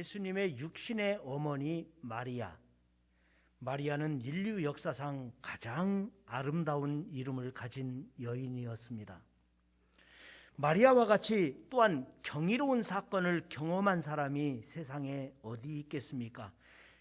예수님의 육신의 어머니 마리아. 마리아는 인류 역사상 가장 아름다운 이름을 가진 여인이었습니다. 마리아와 같이 또한 경이로운 사건을 경험한 사람이 세상에 어디 있겠습니까?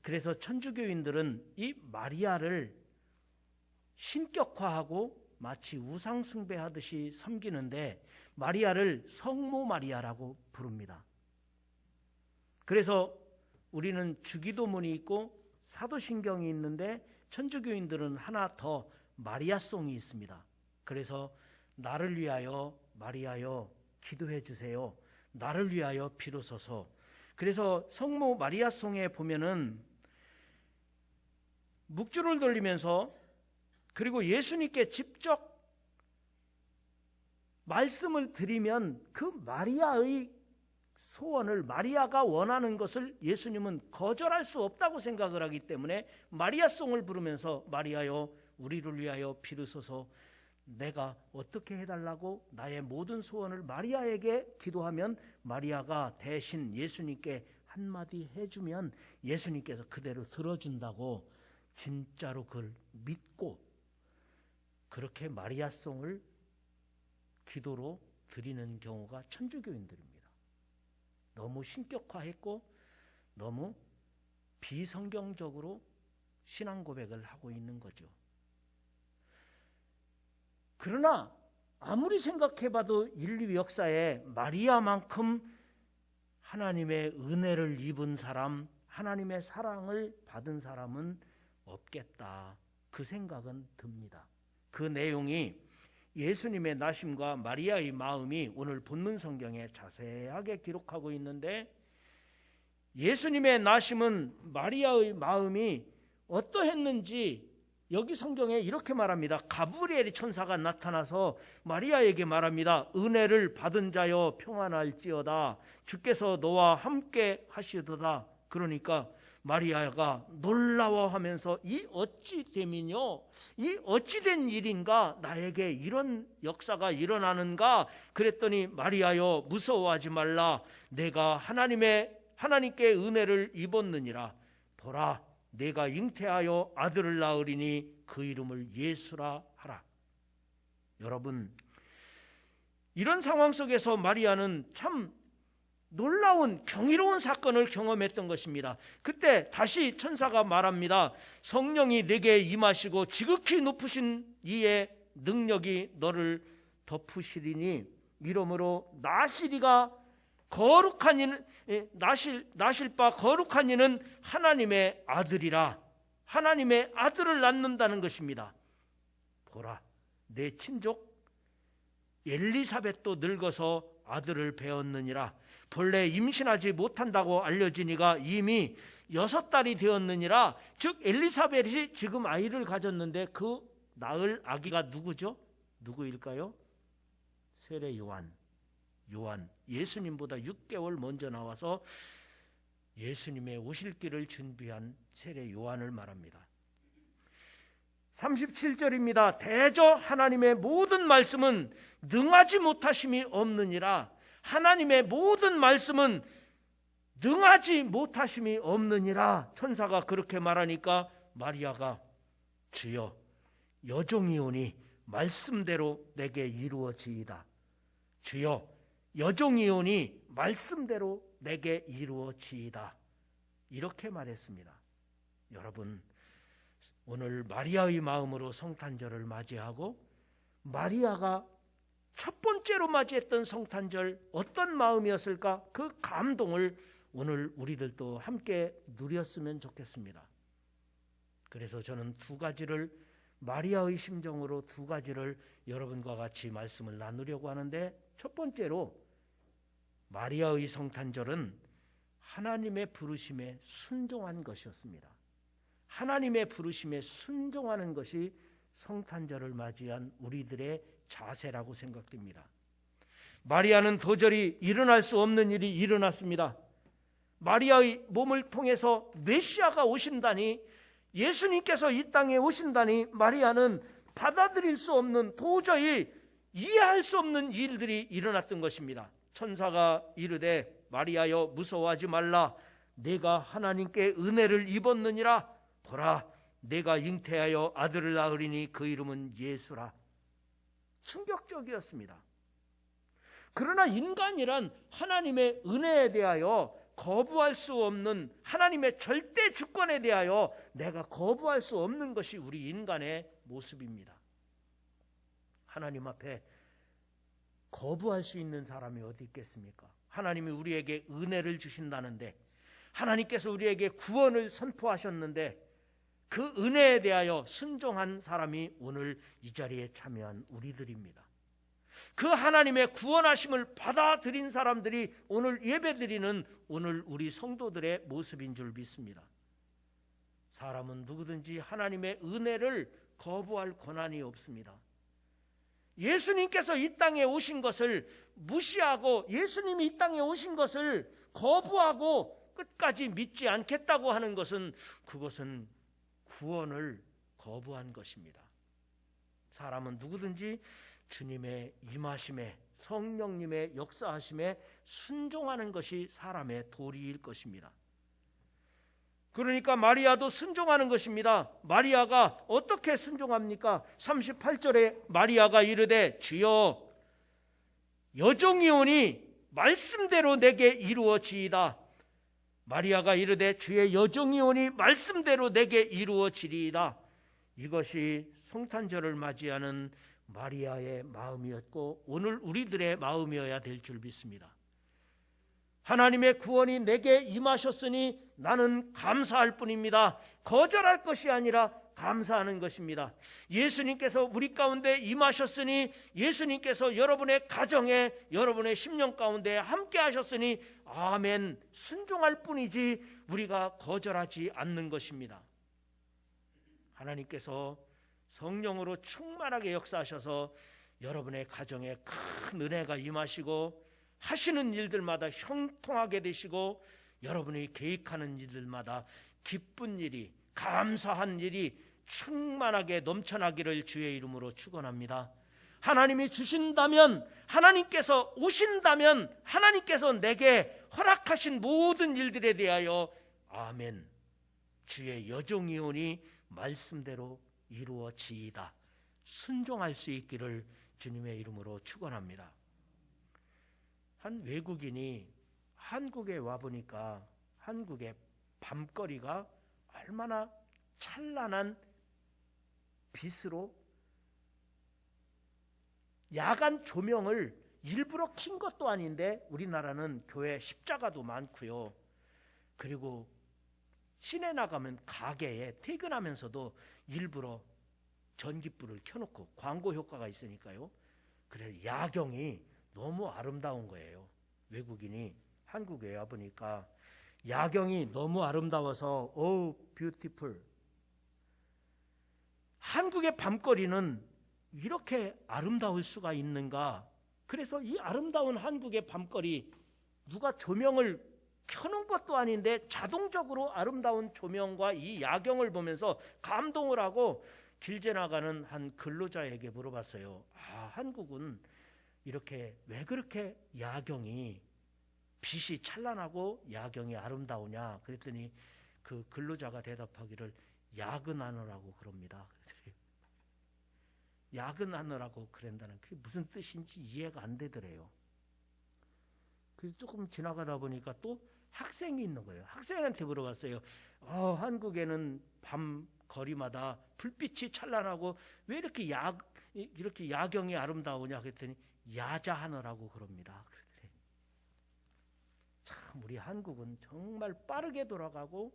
그래서 천주교인들은 이 마리아를 신격화하고 마치 우상숭배하듯이 섬기는데 마리아를 성모 마리아라고 부릅니다. 그래서 우리는 주기도문이 있고 사도신경이 있는데 천주교인들은 하나 더 마리아송이 있습니다. 그래서 나를 위하여 마리아여 기도해 주세요. 나를 위하여 비로소서. 그래서 성모 마리아송에 보면은 묵주를 돌리면서 그리고 예수님께 직접 말씀을 드리면 그 마리아의 소원을 마리아가 원하는 것을 예수님은 거절할 수 없다고 생각을 하기 때문에 마리아송을 부르면서 마리아여 우리를 위하여 비르소서 내가 어떻게 해달라고 나의 모든 소원을 마리아에게 기도하면 마리아가 대신 예수님께 한마디 해주면 예수님께서 그대로 들어준다고 진짜로 그걸 믿고 그렇게 마리아송을 기도로 드리는 경우가 천주교인들입니다. 너무 신격화했고 너무 비성경적으로 신앙 고백을 하고 있는 거죠. 그러나 아무리 생각해봐도 인류 역사에 마리아만큼 하나님의 은혜를 입은 사람, 하나님의 사랑을 받은 사람은 없겠다. 그 생각은 듭니다. 그 내용이 예수님의 나심과 마리아의 마음이 오늘 본문 성경에 자세하게 기록하고 있는데 예수님의 나심은 마리아의 마음이 어떠했는지 여기 성경에 이렇게 말합니다. 가브리엘이 천사가 나타나서 마리아에게 말합니다. 은혜를 받은 자여 평안할지어다. 주께서 너와 함께 하시도다. 그러니까 마리아가 놀라워하면서 이 어찌 됨이뇨? 이 어찌 된 일인가? 나에게 이런 역사가 일어나는가? 그랬더니 마리아여 무서워하지 말라. 내가 하나님의 하나님께 은혜를 입었느니라. 보라 내가 잉태하여 아들을 낳으리니 그 이름을 예수라 하라. 여러분 이런 상황 속에서 마리아는 참 놀라운 경이로운 사건을 경험했던 것입니다. 그때 다시 천사가 말합니다. 성령이 내게 임하시고 지극히 높으신 이의 능력이 너를 덮으시리니 이러므로 나시리가 거룩한 이는 예, 나실 나실 바 거룩한 이는 하나님의 아들이라 하나님의 아들을 낳는다는 것입니다. 보라 내 친족 엘리사벳도 늙어서 아들을 배웠느니라 본래 임신하지 못한다고 알려지니가 이미 여섯 달이 되었느니라 즉 엘리사벳이 지금 아이를 가졌는데 그 낳을 아기가 누구죠? 누구일까요? 세례 요한 요한 예수님보다 6개월 먼저 나와서 예수님의 오실 길을 준비한 세례 요한을 말합니다. 37절입니다. 대저 하나님의 모든 말씀은 능하지 못하심이 없느니라. 하나님의 모든 말씀은 능하지 못하심이 없느니라. 천사가 그렇게 말하니까 마리아가 주여 여종이오니 말씀대로 내게 이루어지이다. 주여 여종이오니 말씀대로 내게 이루어지이다. 이렇게 말했습니다. 여러분, 오늘 마리아의 마음으로 성탄절을 맞이하고 마리아가 첫 번째로 맞이했던 성탄절 어떤 마음이었을까? 그 감동을 오늘 우리들도 함께 누렸으면 좋겠습니다. 그래서 저는 두 가지를 마리아의 심정으로 두 가지를 여러분과 같이 말씀을 나누려고 하는데 첫 번째로 마리아의 성탄절은 하나님의 부르심에 순종한 것이었습니다. 하나님의 부르심에 순종하는 것이 성탄절을 맞이한 우리들의 자세라고 생각됩니다. 마리아는 도저히 일어날 수 없는 일이 일어났습니다. 마리아의 몸을 통해서 메시아가 오신다니 예수님께서 이 땅에 오신다니 마리아는 받아들일 수 없는 도저히 이해할 수 없는 일들이 일어났던 것입니다. 천사가 이르되 마리아여 무서워하지 말라 내가 하나님께 은혜를 입었느니라 보라 내가 잉태하여 아들을 낳으리니 그 이름은 예수라 충격적이었습니다. 그러나 인간이란 하나님의 은혜에 대하여 거부할 수 없는 하나님의 절대 주권에 대하여 내가 거부할 수 없는 것이 우리 인간의 모습입니다. 하나님 앞에 거부할 수 있는 사람이 어디 있겠습니까? 하나님이 우리에게 은혜를 주신다는데 하나님께서 우리에게 구원을 선포하셨는데 그 은혜에 대하여 순종한 사람이 오늘 이 자리에 참여한 우리들입니다. 그 하나님의 구원하심을 받아들인 사람들이 오늘 예배드리는 오늘 우리 성도들의 모습인 줄 믿습니다. 사람은 누구든지 하나님의 은혜를 거부할 권한이 없습니다. 예수님께서 이 땅에 오신 것을 무시하고 예수님이 이 땅에 오신 것을 거부하고 끝까지 믿지 않겠다고 하는 것은 그것은 구원을 거부한 것입니다. 사람은 누구든지 주님의 임하심에 성령님의 역사하심에 순종하는 것이 사람의 도리일 것입니다. 그러니까 마리아도 순종하는 것입니다. 마리아가 어떻게 순종합니까? 38절에 마리아가 이르되 주여 여종이 오니 말씀대로 내게 이루어지이다. 마리아가 이르되 주의 여종이 오니 말씀대로 내게 이루어지리이다. 이것이 성탄절을 맞이하는 마리아의 마음이었고 오늘 우리들의 마음이어야 될 줄 믿습니다. 하나님의 구원이 내게 임하셨으니 나는 감사할 뿐입니다. 거절할 것이 아니라 감사하는 것입니다. 예수님께서 우리 가운데 임하셨으니 예수님께서 여러분의 가정에 여러분의 심령 가운데 함께 하셨으니 아멘 순종할 뿐이지 우리가 거절하지 않는 것입니다. 하나님께서 성령으로 충만하게 역사하셔서 여러분의 가정에 큰 은혜가 임하시고 하시는 일들마다 형통하게 되시고 여러분이 계획하는 일들마다 기쁜 일이 감사한 일이 충만하게 넘쳐나기를 주의 이름으로 축원합니다. 하나님이 주신다면 하나님께서 오신다면 하나님께서 내게 허락하신 모든 일들에 대하여 아멘 주의 여종이 오니 말씀대로 이루어지이다. 순종할 수 있기를 주님의 이름으로 축원합니다. 한 외국인이 한국에 와 보니까 한국의 밤거리가 얼마나 찬란한 빛으로 야간 조명을 일부러 킨 것도 아닌데 우리나라는 교회 십자가도 많고요. 그리고 시내 나가면 가게에 퇴근하면서도 일부러 전기불을 켜놓고 광고 효과가 있으니까요. 그래 야경이 너무 아름다운 거예요. 외국인이 한국에 와 보니까 야경이 너무 아름다워서 오 뷰티풀. 한국의 밤거리는 이렇게 아름다울 수가 있는가? 그래서 이 아름다운 한국의 밤거리 누가 조명을 켜놓은 것도 아닌데 자동적으로 아름다운 조명과 이 야경을 보면서 감동을 하고 길 지나가는 한 근로자에게 물어봤어요. 아, 한국은 이렇게 왜 그렇게 야경이 빛이 찬란하고 야경이 아름다우냐? 그랬더니 그 근로자가 대답하기를 야근하느라고 그럽니다. 야근하느라고 그런다는 그게 무슨 뜻인지 이해가 안 되더래요. 그 조금 지나가다 보니까 또 학생이 있는 거예요. 학생한테 물어봤어요. 어, 한국에는 밤 거리마다 불빛이 찬란하고 왜 이렇게 야 이렇게 야경이 아름다우냐 그랬더니 야자하느라고 그럽니다. 참 우리 한국은 정말 빠르게 돌아가고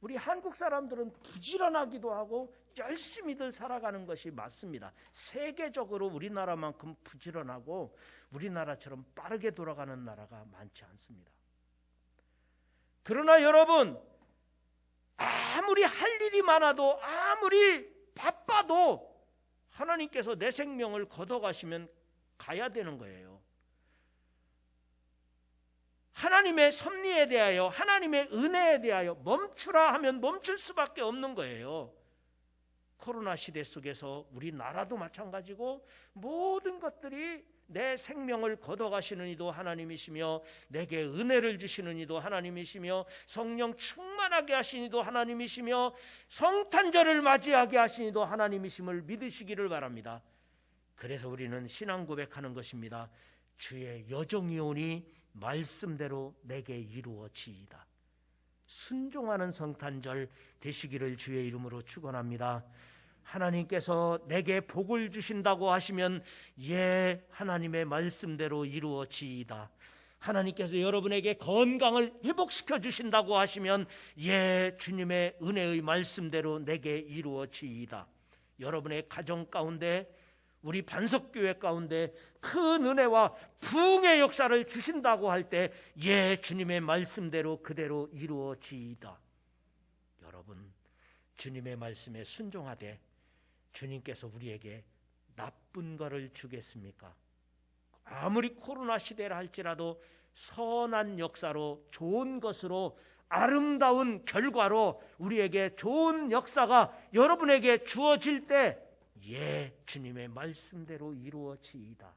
우리 한국 사람들은 부지런하기도 하고 열심히들 살아가는 것이 맞습니다. 세계적으로 우리나라만큼 부지런하고 우리나라처럼 빠르게 돌아가는 나라가 많지 않습니다. 그러나 여러분, 아무리 할 일이 많아도 아무리 바빠도 하나님께서 내 생명을 걷어가시면 가야 되는 거예요. 하나님의 섭리에 대하여 하나님의 은혜에 대하여 멈추라 하면 멈출 수밖에 없는 거예요. 코로나 시대 속에서 우리 나라도 마찬가지고 모든 것들이 내 생명을 걷어가시는 이도 하나님이시며 내게 은혜를 주시는 이도 하나님이시며 성령 충만하게 하신 이도 하나님이시며 성탄절을 맞이하게 하신 이도 하나님이심을 믿으시기를 바랍니다. 그래서 우리는 신앙 고백하는 것입니다. 주의 여정이 오니 말씀대로 내게 이루어지이다. 순종하는 성탄절 되시기를 주의 이름으로 축원합니다. 하나님께서 내게 복을 주신다고 하시면 예 하나님의 말씀대로 이루어지이다. 하나님께서 여러분에게 건강을 회복시켜 주신다고 하시면 예 주님의 은혜의 말씀대로 내게 이루어지이다. 여러분의 가정 가운데 우리 반석교회 가운데 큰 은혜와 부흥의 역사를 주신다고 할 때 예 주님의 말씀대로 그대로 이루어지이다. 여러분 주님의 말씀에 순종하되 주님께서 우리에게 나쁜 것을 주겠습니까? 아무리 코로나 시대라 할지라도 선한 역사로 좋은 것으로 아름다운 결과로 우리에게 좋은 역사가 여러분에게 주어질 때 예, 주님의 말씀대로 이루어지이다.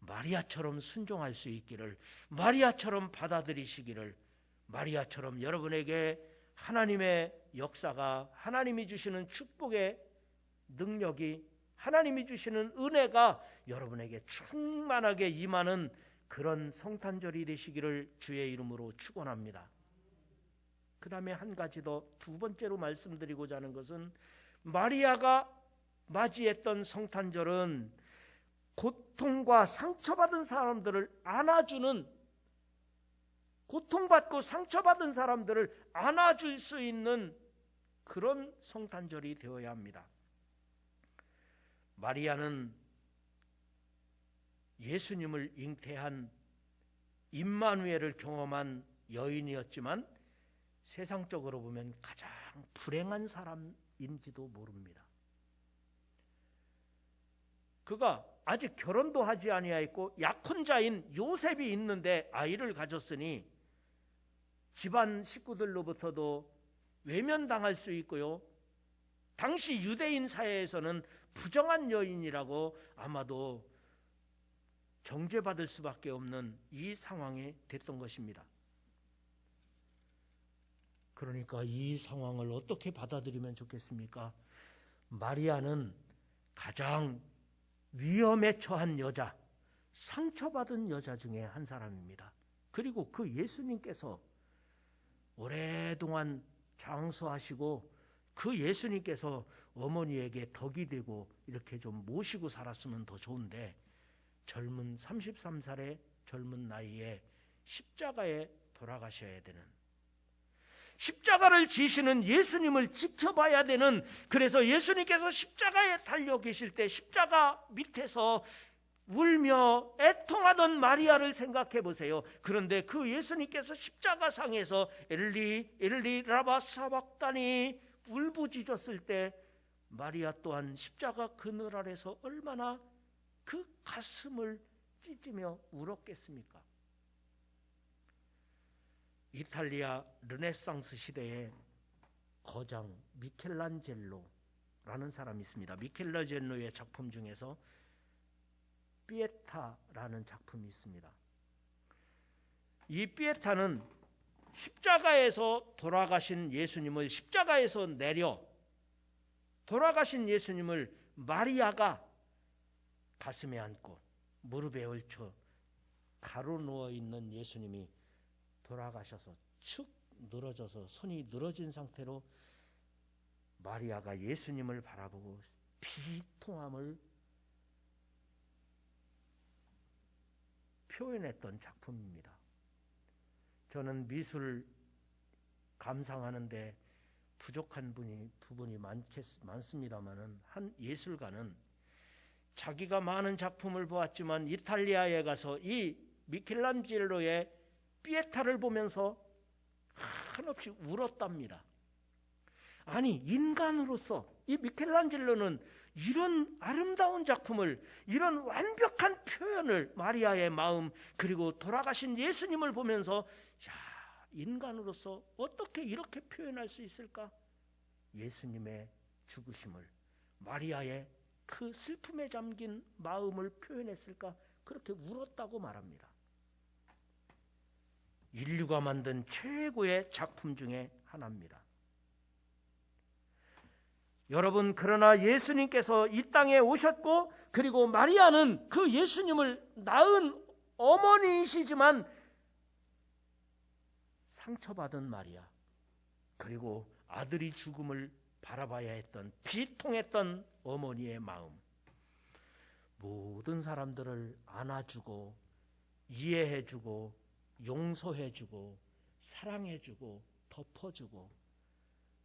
마리아처럼 순종할 수 있기를, 마리아처럼 받아들이시기를, 마리아처럼 여러분에게 하나님의 역사가 하나님이 주시는 축복의 능력이 하나님이 주시는 은혜가 여러분에게 충만하게 임하는 그런 성탄절이 되시기를 주의 이름으로 축원합니다. 그 다음에 한 가지 더 두 번째로 말씀드리고자 하는 것은 마리아가 맞이했던 성탄절은 고통과 상처받은 사람들을 안아주는 고통받고 상처받은 사람들을 안아줄 수 있는 그런 성탄절이 되어야 합니다. 마리아는 예수님을 잉태한 임마누엘을 경험한 여인이었지만 세상적으로 보면 가장 불행한 사람인지도 모릅니다. 그가 아직 결혼도 하지 아니하였고 약혼자인 요셉이 있는데 아이를 가졌으니 집안 식구들로부터도 외면당할 수 있고요. 당시 유대인 사회에서는 부정한 여인이라고 아마도 정죄받을 수밖에 없는 이 상황이 됐던 것입니다. 그러니까 이 상황을 어떻게 받아들이면 좋겠습니까? 마리아는 가장 위험에 처한 여자, 상처받은 여자 중에 한 사람입니다. 그리고 그 예수님께서 오랫동안 장수하시고 그 예수님께서 어머니에게 덕이 되고 이렇게 좀 모시고 살았으면 더 좋은데 젊은 33살의 젊은 나이에 십자가에 돌아가셔야 되는 십자가를 지시는 예수님을 지켜봐야 되는 그래서 예수님께서 십자가에 달려 계실 때 십자가 밑에서 울며 애통하던 마리아를 생각해 보세요. 그런데 그 예수님께서 십자가상에서 엘리 엘리 라바 사박다니 울부짖었을 때 마리아 또한 십자가 그늘 아래서 얼마나 그 가슴을 찢으며 울었겠습니까? 이탈리아 르네상스 시대의 거장 미켈란젤로라는 사람이 있습니다. 미켈란젤로의 작품 중에서 피에타라는 작품이 있습니다. 이 피에타는 십자가에서 돌아가신 예수님을 십자가에서 내려 돌아가신 예수님을 마리아가 가슴에 안고 무릎에 얹혀 가로 누워 있는 예수님이 돌아가셔서 축 늘어져서 손이 늘어진 상태로 마리아가 예수님을 바라보고 비통함을 표현했던 작품입니다. 저는 미술 감상하는데 부족한 분이 부분이 많겠, 많습니다만은 한 예술가는 자기가 많은 작품을 보았지만 이탈리아에 가서 이 미켈란젤로의 피에타를 보면서 한없이 울었답니다. 아니 인간으로서 이 미켈란젤로는 이런 아름다운 작품을 이런 완벽한 표현을 마리아의 마음 그리고 돌아가신 예수님을 보면서 야 인간으로서 어떻게 이렇게 표현할 수 있을까? 예수님의 죽으심을 마리아의 그 슬픔에 잠긴 마음을 표현했을까? 그렇게 울었다고 말합니다. 인류가 만든 최고의 작품 중에 하나입니다. 여러분, 그러나 예수님께서 이 땅에 오셨고, 그리고 마리아는 그 예수님을 낳은 어머니이시지만, 상처받은 마리아, 그리고 아들이 죽음을 바라봐야 했던 비통했던 어머니의 마음. 모든 사람들을 안아주고, 이해해주고, 용서해주고, 사랑해주고, 덮어주고,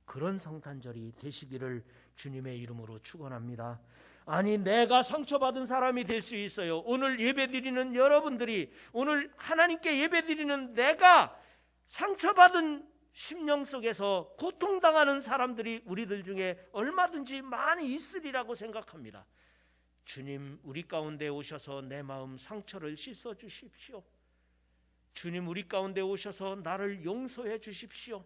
그런 성탄절이 되시기를 주님의 이름으로 축원합니다. 아니 내가 상처받은 사람이 될 수 있어요. 오늘 예배드리는 여러분들이 오늘 하나님께 예배드리는 내가 상처받은 심령 속에서 고통당하는 사람들이 우리들 중에 얼마든지 많이 있으리라고 생각합니다. 주님 우리 가운데 오셔서 내 마음 상처를 씻어 주십시오. 주님 우리 가운데 오셔서 나를 용서해 주십시오.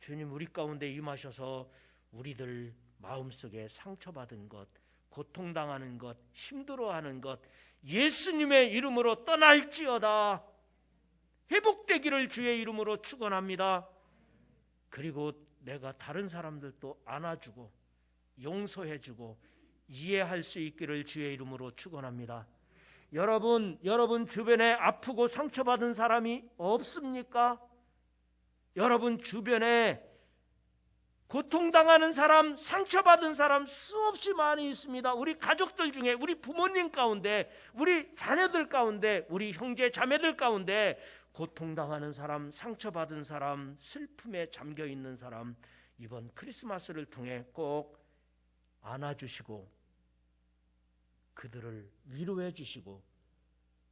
주님 우리 가운데 임하셔서 우리들 마음속에 상처받은 것, 고통당하는 것, 힘들어하는 것 예수님의 이름으로 떠날지어다. 회복되기를 주의 이름으로 축원합니다. 그리고 내가 다른 사람들도 안아주고 용서해주고 이해할 수 있기를 주의 이름으로 축원합니다. 여러분, 여러분 주변에 아프고 상처받은 사람이 없습니까? 여러분 주변에 고통당하는 사람, 상처받은 사람 수없이 많이 있습니다. 우리 가족들 중에, 우리 부모님 가운데, 우리 자녀들 가운데, 우리 형제 자매들 가운데 고통당하는 사람, 상처받은 사람, 슬픔에 잠겨 있는 사람, 이번 크리스마스를 통해 꼭 안아주시고, 그들을 위로해 주시고,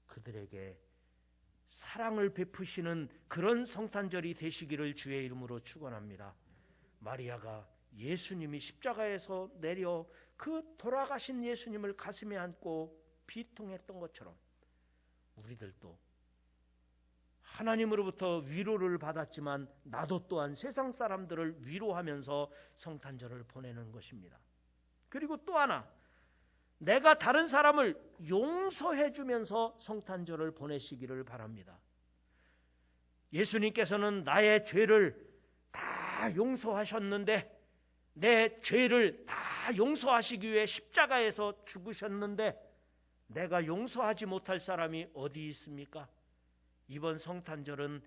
그들에게 사랑을 베푸시는 그런 성탄절이 되시기를 주의 이름으로 축원합니다. 마리아가 예수님이 십자가에서 내려 그 돌아가신 예수님을 가슴에 안고 비통했던 것처럼 우리들도 하나님으로부터 위로를 받았지만 나도 또한 세상 사람들을 위로하면서 성탄절을 보내는 것입니다. 그리고 또 하나 내가 다른 사람을 용서해 주면서 성탄절을 보내시기를 바랍니다. 예수님께서는 나의 죄를 다 용서하셨는데 내 죄를 다 용서하시기 위해 십자가에서 죽으셨는데 내가 용서하지 못할 사람이 어디 있습니까? 이번 성탄절은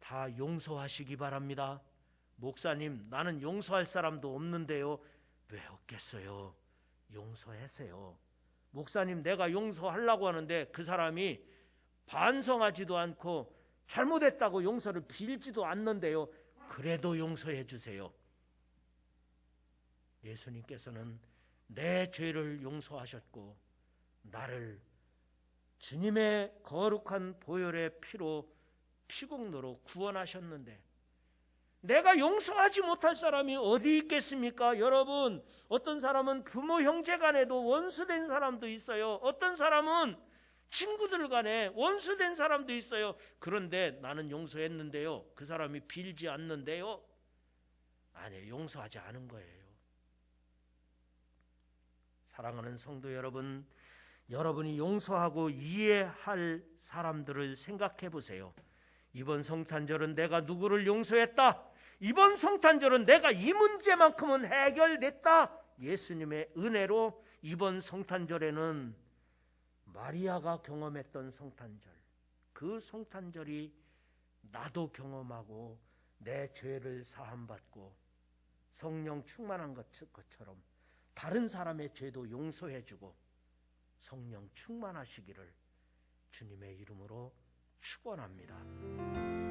다 용서하시기 바랍니다. 목사님, 나는 용서할 사람도 없는데요. 왜 없겠어요? 용서하세요. 목사님, 내가 용서하려고 하는데 그 사람이 반성하지도 않고 잘못했다고 용서를 빌지도 않는데요. 그래도 용서해 주세요. 예수님께서는 내 죄를 용서하셨고 나를 주님의 거룩한 보혈의 피로 피공로로 구원하셨는데 내가 용서하지 못할 사람이 어디 있겠습니까? 여러분, 어떤 사람은 부모 형제 간에도 원수된 사람도 있어요. 어떤 사람은 친구들 간에 원수된 사람도 있어요. 그런데 나는 용서했는데요. 그 사람이 빌지 않는데요. 아니, 용서하지 않은 거예요. 사랑하는 성도 여러분, 여러분이 용서하고 이해할 사람들을 생각해 보세요. 이번 성탄절은 내가 누구를 용서했다. 이번 성탄절은 내가 이 문제만큼은 해결됐다. 예수님의 은혜로 이번 성탄절에는 마리아가 경험했던 성탄절, 그 성탄절이 나도 경험하고 내 죄를 사함받고 성령 충만한 것처럼 다른 사람의 죄도 용서해주고 성령 충만하시기를 주님의 이름으로 축원합니다.